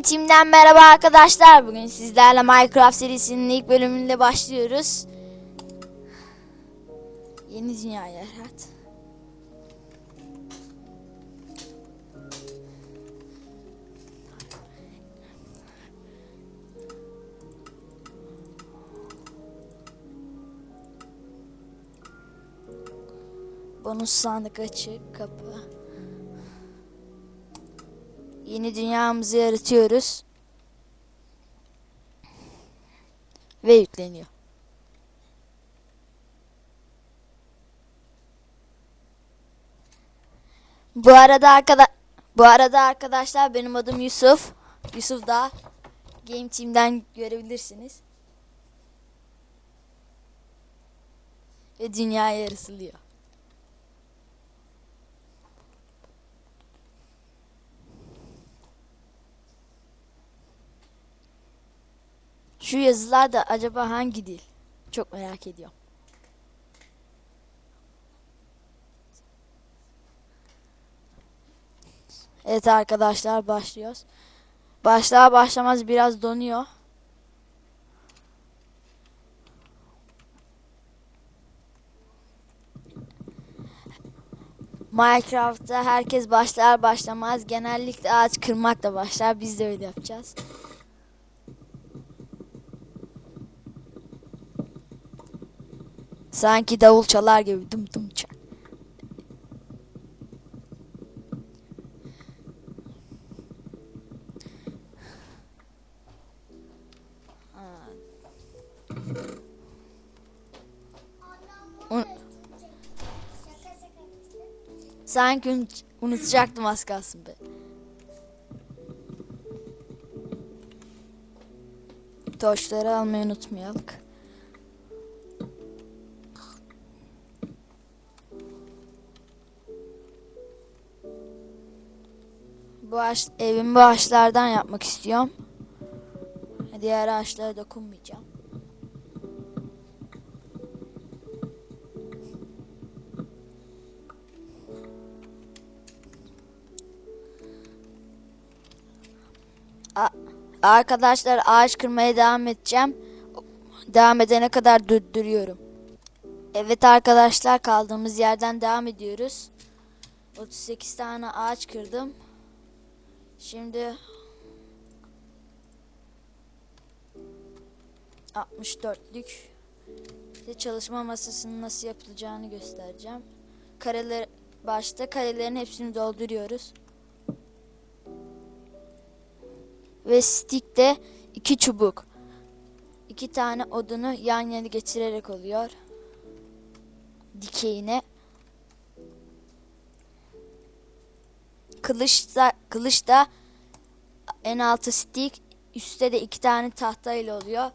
Game Team'den merhaba arkadaşlar. Bugün sizlerle Minecraft serisinin ilk bölümünde başlıyoruz. Yeni dünya yarat. Bonus sandık açık kapı. Yeni dünyamızı yaratıyoruz. Ve yükleniyor. Bu arada arkada bu arada arkadaşlar benim adım Yusuf. Yusuf da Game Team'den görebilirsiniz. Ve dünya yarısılıyor. Şu yazılar da acaba hangi dil? Çok merak ediyorum. Evet arkadaşlar başlıyoruz. Başlar başlamaz biraz donuyor. Minecraft'ta herkes başlar başlamaz genellikle ağaç kırmakla başlar. Biz de öyle yapacağız. Sanki davul çalar gibi dım dım çak. Sanki unut- unutacaktım az kalsın be. Torçları almayı unutmayalım. Bu ağaç, evimi bu ağaçlardan yapmak istiyorum. Diğer ağaçlara dokunmayacağım. A- Arkadaşlar ağaç kırmaya devam edeceğim. Devam edene kadar durduruyorum. Evet arkadaşlar kaldığımız yerden devam ediyoruz. 38 tane ağaç kırdım. Şimdi 64'lük size çalışma masasının nasıl yapılacağını göstereceğim. Kareler başta karelerin hepsini dolduruyoruz. Ve stickte iki çubuk. iki tane odunu yan yana getirerek oluyor. Dikeyine. Kılıç da, kılıç da en altı stick, üstte de iki tane tahta ile oluyor.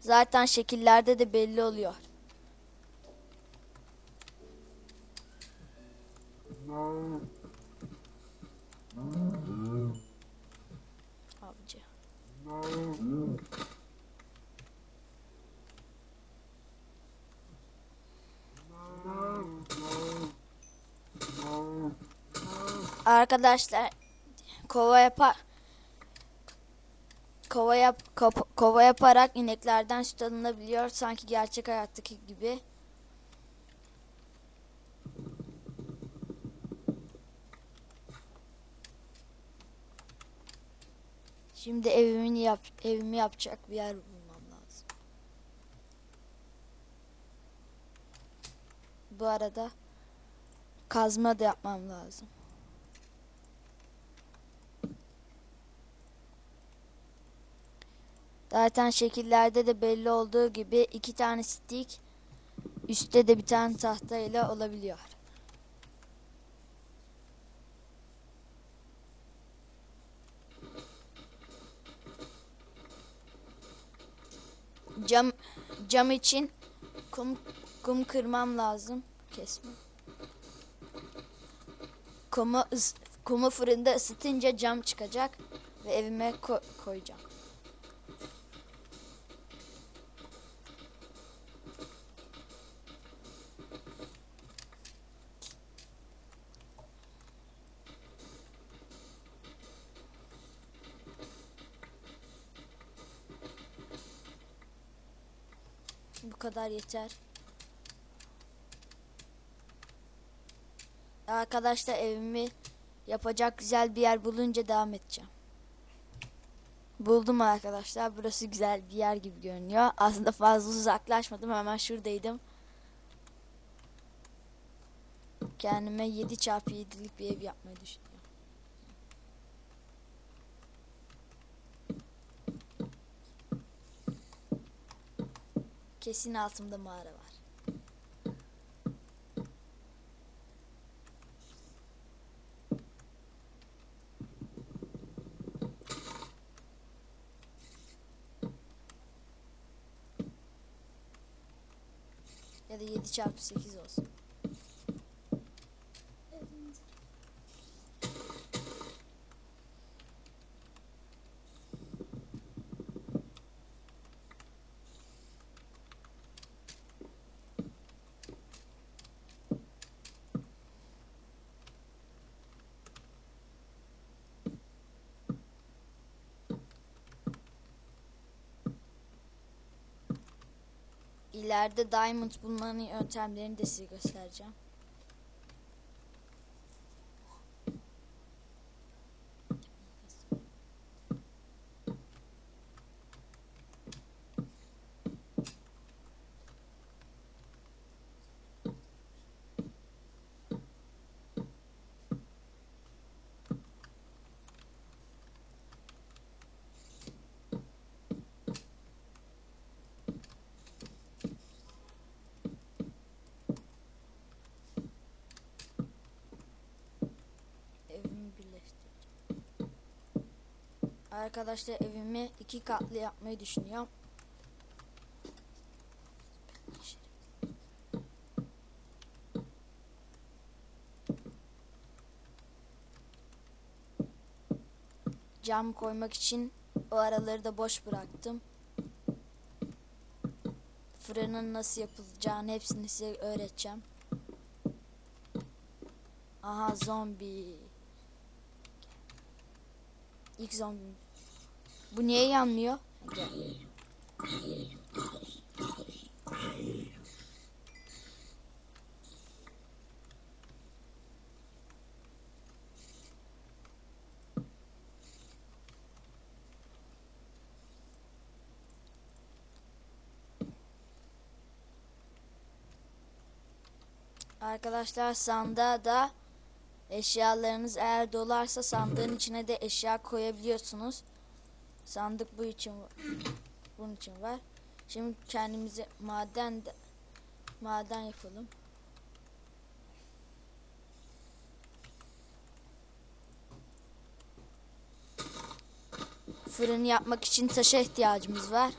Zaten şekillerde de belli oluyor. Avcı. Arkadaşlar kova yapar kova yap kop- kova yaparak ineklerden süt alınabiliyor sanki gerçek hayattaki gibi. Şimdi evimi yap evimi yapacak bir yer bulmam lazım. Bu arada kazma da yapmam lazım. Zaten şekillerde de belli olduğu gibi iki tane stick üstte de bir tane tahta ile olabiliyor. Cam cam için kum kum kırmam lazım. Kesme. Kumu kumu fırında ısıtınca cam çıkacak ve evime ko- koyacağım. Bu kadar yeter. Arkadaşlar evimi yapacak güzel bir yer bulunca devam edeceğim. Buldum arkadaşlar. Burası güzel bir yer gibi görünüyor. Aslında fazla uzaklaşmadım. Hemen şuradaydım. Kendime 7 çarpı 7'lik bir ev yapmayı düşünüyorum. Kesin altımda mağara var. Ya da 7 çarpı 8 olsun. İleride diamond bulmanın yöntemlerini de size göstereceğim. Evimi birleştireceğim. Arkadaşlar evimi iki katlı yapmayı düşünüyorum. Cam koymak için o araları da boş bıraktım. Fırının nasıl yapılacağını hepsini size öğreteceğim. Aha zombi. İlk zombi. Bu niye yanmıyor? Arkadaşlar sandığa da eşyalarınız eğer dolarsa sandığın içine de eşya koyabiliyorsunuz. Sandık bu için bunun için var. Şimdi kendimize maden de, maden yapalım. Fırın yapmak için taşa ihtiyacımız var.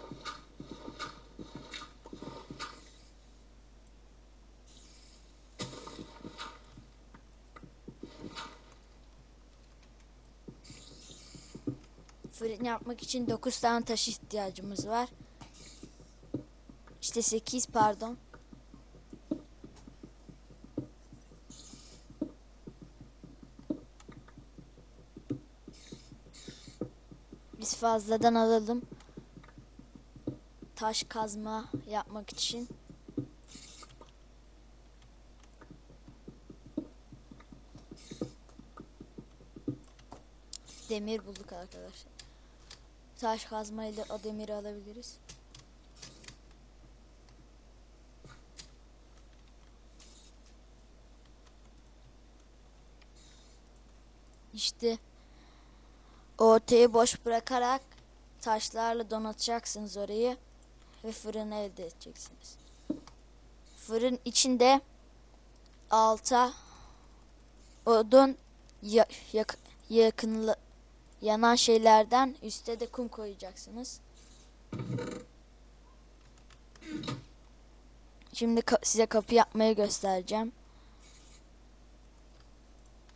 Fırın yapmak için 9 tane taş ihtiyacımız var. İşte 8 pardon. Biz fazladan alalım. Taş kazma yapmak için. Demir bulduk arkadaşlar. Taş kazma ile o alabiliriz. İşte ortayı boş bırakarak taşlarla donatacaksınız orayı ve fırını elde edeceksiniz. Fırın içinde alta odun ya, yak, yakınla, yanan şeylerden üste de kum koyacaksınız. Şimdi ka- size kapı yapmayı göstereceğim.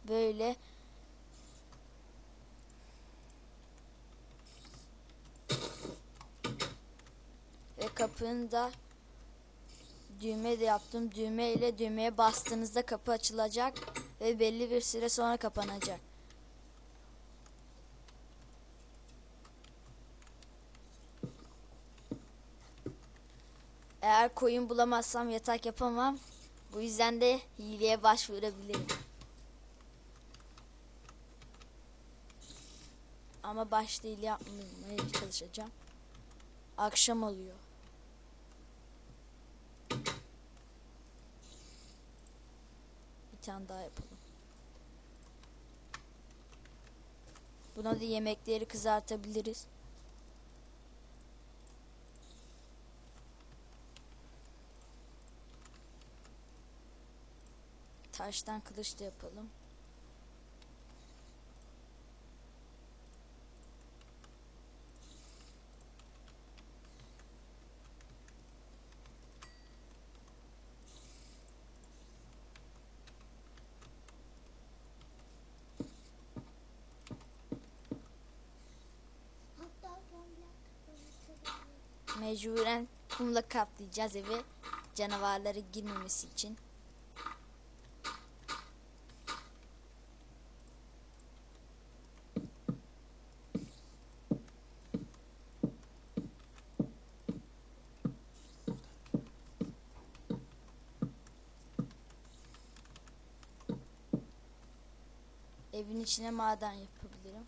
Böyle ve kapının da düğme de yaptım. Düğme ile düğmeye bastığınızda kapı açılacak ve belli bir süre sonra kapanacak. Eğer koyun bulamazsam yatak yapamam. Bu yüzden de hileye başvurabilirim. Ama başta hile yapmamaya çalışacağım. Akşam oluyor. Bir tane daha yapalım. Buna da yemekleri kızartabiliriz. Taştan kılıç da yapalım. Mecburen kumla kaplayacağız evi canavarları girmemesi için. İçine maden yapabilirim.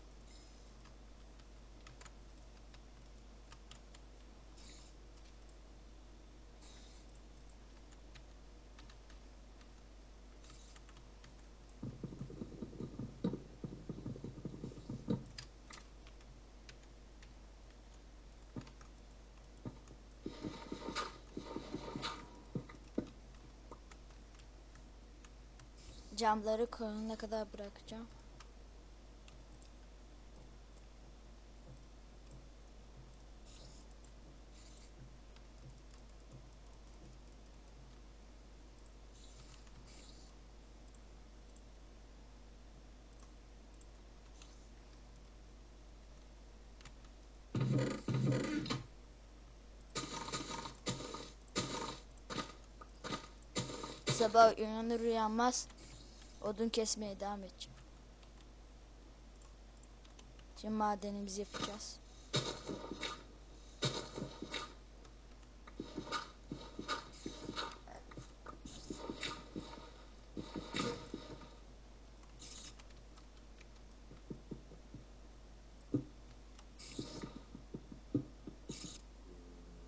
Camları koyana kadar bırakacağım. Sabah uyanır uyanmaz odun kesmeye devam edeceğim. Şimdi madenimizi yapacağız.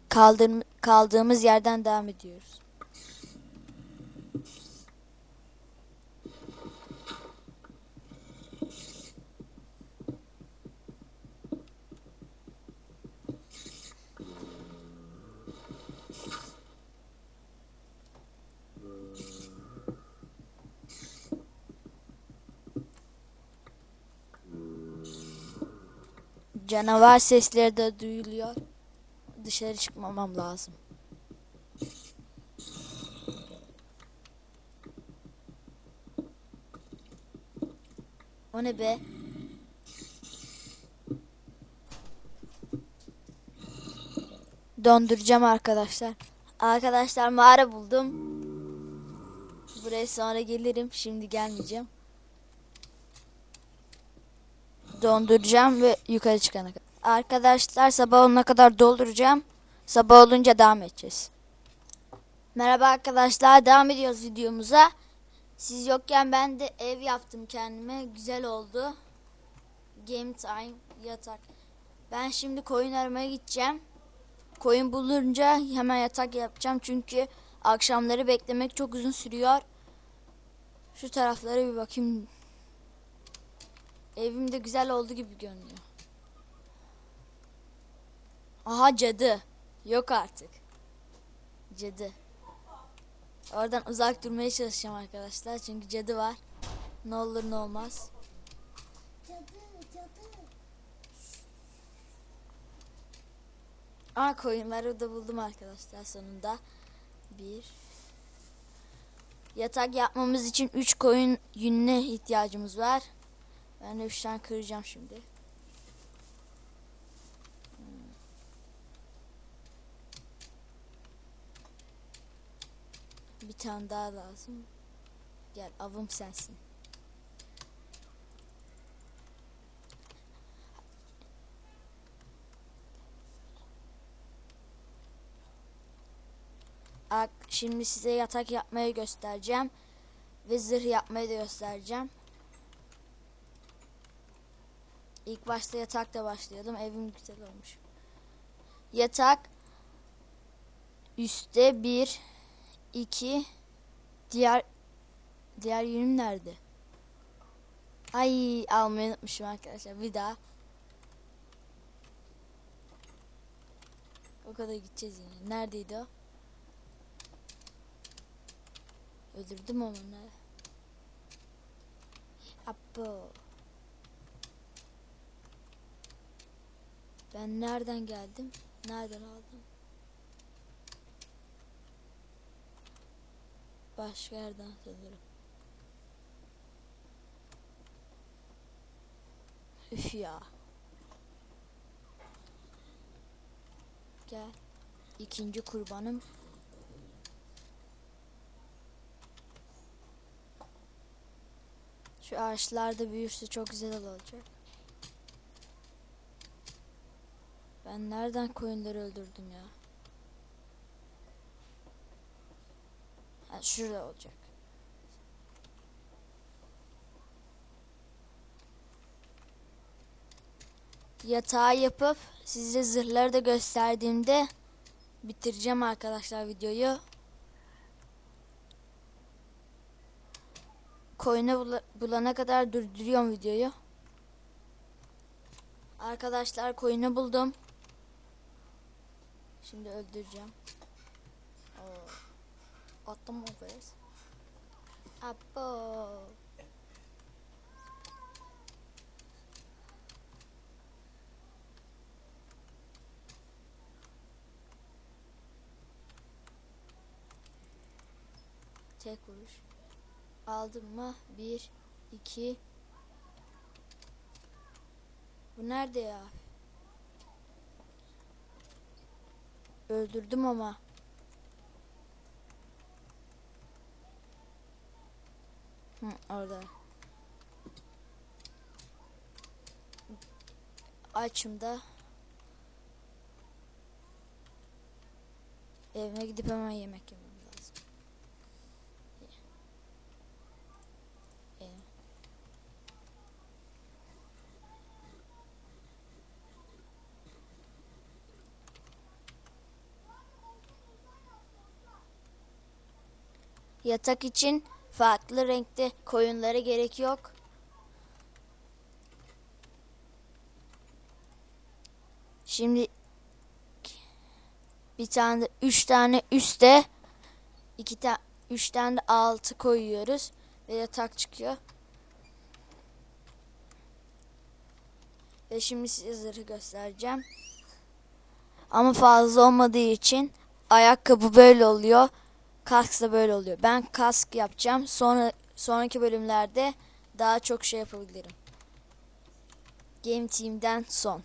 Kaldığım, kaldığımız yerden devam ediyoruz. Canavar sesleri de duyuluyor. Dışarı çıkmamam lazım. O ne be? Donduracağım arkadaşlar. Arkadaşlar mağara buldum. Buraya sonra gelirim. Şimdi gelmeyeceğim. Donduracağım ve yukarı çıkana kadar. Arkadaşlar sabah olana kadar dolduracağım. Sabah olunca devam edeceğiz. Merhaba arkadaşlar. Devam ediyoruz videomuza. Siz yokken ben de ev yaptım kendime. Güzel oldu. Game time yatak. Ben şimdi koyun aramaya gideceğim. Koyun bulunca hemen yatak yapacağım. Çünkü akşamları beklemek çok uzun sürüyor. Şu taraflara bir bakayım. Evim de güzel oldu gibi görünüyor. Aha cadı. Yok artık. Cadı. Oradan uzak durmaya çalışacağım arkadaşlar. Çünkü cadı var. Ne olur ne olmaz. Cadı, cadı. Aa koyunları da buldum arkadaşlar sonunda. Bir. Yatak yapmamız için 3 koyun yününe ihtiyacımız var. Ben de 3 tane kıracağım şimdi. Hmm. Bir tane daha lazım. Gel avım sensin. Şimdi size yatak yapmayı göstereceğim. Ve zırh yapmayı da göstereceğim. İlk başta yatakla başlayalım. Evim güzel olmuş. Yatak üstte bir, iki, diğer diğer yünüm nerede? Ay almayı unutmuşum arkadaşlar. Bir daha. O kadar gideceğiz yine. Neredeydi o? Öldürdüm onu. Apo. Ben nereden geldim? Nereden aldım? Başka yerden sanırım. Üf ya. Gel. İkinci kurbanım. Şu ağaçlar da büyürse çok güzel olacak. Ben nereden koyunları öldürdüm ya? Ha, şurada olacak. Yatağı yapıp size zırhları da gösterdiğimde bitireceğim arkadaşlar videoyu. Koyunu bula- bulana kadar durduruyorum videoyu. Arkadaşlar koyunu buldum. Şimdi öldüreceğim. Oo. Attım o bez. Apo. Tek vuruş. Aldım mı? Bir, iki. Bu nerede ya? Öldürdüm ama. Hı, orada. Açım da. Evime gidip hemen yemek yemem lazım. Ev. Yatak için farklı renkte koyunlara gerek yok. Şimdi bir tane üç tane üstte iki tane üç tane de altı koyuyoruz ve yatak çıkıyor. Ve şimdi size göstereceğim. Ama fazla olmadığı için ayakkabı böyle oluyor. Kask da böyle oluyor. Ben kask yapacağım. Sonra sonraki bölümlerde daha çok şey yapabilirim. Game Team'den son.